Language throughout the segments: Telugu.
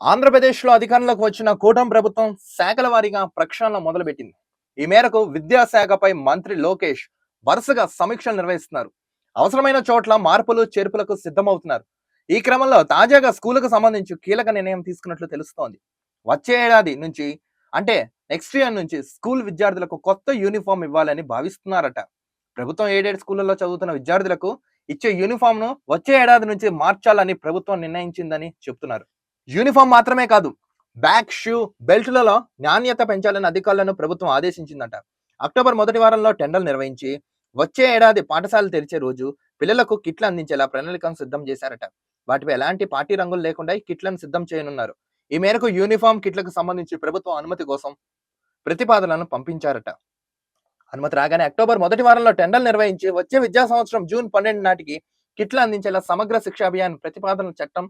ఆంధ్రప్రదేశ్లో అధికారంలోకి వచ్చిన కూటమి ప్రభుత్వం శాఖల వారీగా ప్రక్షాళన మొదలుపెట్టింది. ఈ మేరకు విద్యాశాఖపై మంత్రి లోకేష్ వరుసగా సమీక్షలు నిర్వహిస్తున్నారు. అవసరమైన చోట్ల మార్పులు చేర్పులకు సిద్ధమవుతున్నారు. ఈ క్రమంలో తాజాగా స్కూళ్ళకు సంబంధించి కీలక నిర్ణయం తీసుకున్నట్లు తెలుస్తోంది. వచ్చే ఏడాది నుంచి అంటే నెక్స్ట్ ఇయర్ నుంచి స్కూల్ విద్యార్థులకు కొత్త యూనిఫామ్ ఇవ్వాలని భావిస్తున్నారట. ప్రభుత్వం ఏడేడు స్కూళ్ళలో చదువుతున్న విద్యార్థులకు ఇచ్చే యూనిఫామ్ను వచ్చే ఏడాది నుంచి మార్చాలని ప్రభుత్వం నిర్ణయించిందని చెప్తున్నారు యూనిఫామ్ మాత్రమే కాదు బ్యాగ్ షూ బెల్ట్లలో నాణ్యత పెంచాలని అధికారులను ప్రభుత్వం ఆదేశించిందట. అక్టోబర్ మొదటి వారంలో టెండర్లు నిర్వహించి వచ్చే ఏడాది పాఠశాలలు తెరిచే రోజు పిల్లలకు కిట్లు అందించేలా ప్రణాళికను సిద్ధం చేశారట. వాటిపై ఎలాంటి పార్టీ రంగులు లేకుండా ఈ కిట్లను సిద్ధం చేయనున్నారు. ఈ మేరకు యూనిఫామ్ కిట్లకు సంబంధించి ప్రభుత్వం అనుమతి కోసం ప్రతిపాదనలను పంపించారట. అనుమతి రాగానే అక్టోబర్ మొదటి వారంలో టెండర్లు నిర్వహించి వచ్చే విద్యా సంవత్సరం జూన్ పన్నెండు నాటికి కిట్లు అందించేలా సమగ్ర శిక్ష అభియాన్ ప్రతిపాదన చట్టం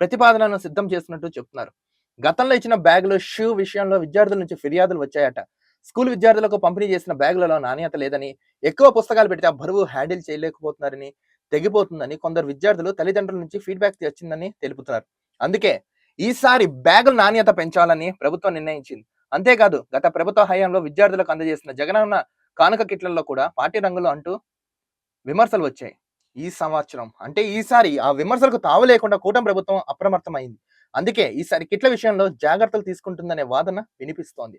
ప్రతిపాదనను సిద్ధం చేస్తున్నట్టు చెప్తున్నారు. గతంలో ఇచ్చిన బ్యాగులు షూ విషయంలో విద్యార్థుల నుంచి ఫిర్యాదులు వచ్చాయట. స్కూల్ విద్యార్థులకు పంపిణీ చేసిన బ్యాగులలో నాణ్యత లేదని ఎక్కువ పుస్తకాలు పెడితే ఆ బరువు హ్యాండిల్ చేయలేకపోతున్నారని తెగిపోతుందని కొందరు విద్యార్థులు తల్లిదండ్రుల నుంచి ఫీడ్బ్యాక్ వచ్చిందని తెలుపుతున్నారు. అందుకే ఈసారి బ్యాగుల నాణ్యత పెంచాలని ప్రభుత్వం నిర్ణయించింది. అంతేకాదు గత ప్రభుత్వ హయాంలో విద్యార్థులకు అందజేసిన జగనన్న కానుక కిట్లలో కూడా పార్టీ రంగులు అంటూ విమర్శలు వచ్చాయి. ఈ సంవత్సరం. అంటే ఈసారి ఆ విమర్శలకు తావు లేకుండా కూటమి ప్రభుత్వం అప్రమత్తమైంది. అందుకే ఈసారి కిట్ల విషయంలో జాగ్రత్తలు తీసుకుంటుందనే వాదన వినిపిస్తోంది.